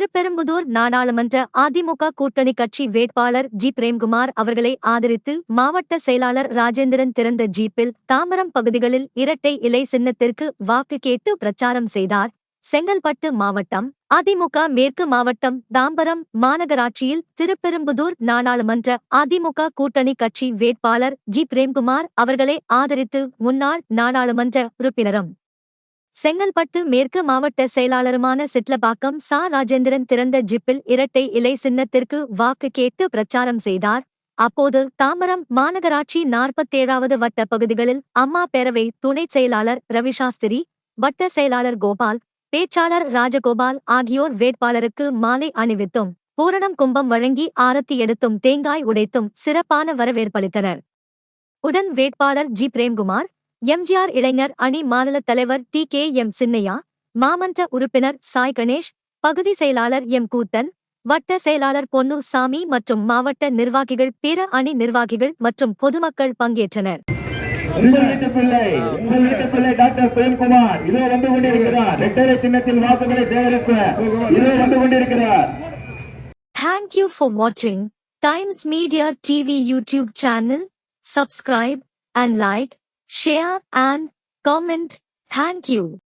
திருப்பெரும்புதூர் நாடாளுமன்ற அதிமுக கூட்டணி கட்சி வேட்பாளர் ஜி. பிரேம்குமார் அவர்களை ஆதரித்து மாவட்ட செயலாளர் ராஜேந்திரன் திறந்த ஜீப்பில் தாம்பரம் பகுதிகளில் இரட்டை இலை சின்னத்திற்கு வாக்கு கேட்டு பிரச்சாரம் செய்தார். செங்கல்பட்டு மாவட்டம் அதிமுக மேற்கு மாவட்டம் தாம்பரம் மாநகராட்சியில் திருப்பெரும்புதூர் நாடாளுமன்ற அதிமுக கூட்டணி கட்சி வேட்பாளர் ஜி. பிரேம்குமார் அவர்களை ஆதரித்து முன்னாள் நாடாளுமன்ற உறுப்பினரும் செங்கல்பட்டு மேற்கு மாவட்ட செயலாளருமான சிட்லபாக்கம் சா. ராஜேந்திரன் திறந்த ஜிப்பில் இரட்டை இலை சின்னத்திற்கு வாக்கு கேட்டு பிரச்சாரம் செய்தார். அப்போது தாம்பரம் மாநகராட்சி நாற்பத்தேழாவது வட்ட பகுதிகளில் அம்மா பேரவை துணைச் செயலாளர் ரவிசாஸ்திரி வட்ட செயலாளர் கோபால் பேச்சாளர் ராஜகோபால் ஆகியோர் வேட்பாளருக்கு மாலை அணிவித்தும் பூரணம் கும்பம் வழங்கி ஆரத்தி எடுத்தும் தேங்காய் உடைத்தும் சிறப்பான வரவேற்பளித்தனர் உடன் வேட்பாளர் ஜி. பிரேம்குமார் எம்ஜிஆர் இளைஞர் அணி மாநில தலைவர் டி கே எம் சின்னையா மாமன்ற உறுப்பினர் சாய் கணேஷ் பகுதி செயலாளர் எம் கூத்தன் வட்ட செயலாளர் பொன்னு சாமி மற்றும் மாவட்ட நிர்வாகிகள் பிற அணி நிர்வாகிகள் மற்றும் பொதுமக்கள் பங்கேற்றனர். டாக்டர் பிரேம்குமார் இதோ வந்து கொண்டிருக்கிறார். ரெட்டரை சின்னத்தில் வாக்குகளை சேகரிக்க இதோ வந்து கொண்டிருக்கிறார். Thank you for watching Times Media TV YouTube channel. Subscribe and like, share and comment. Thank you.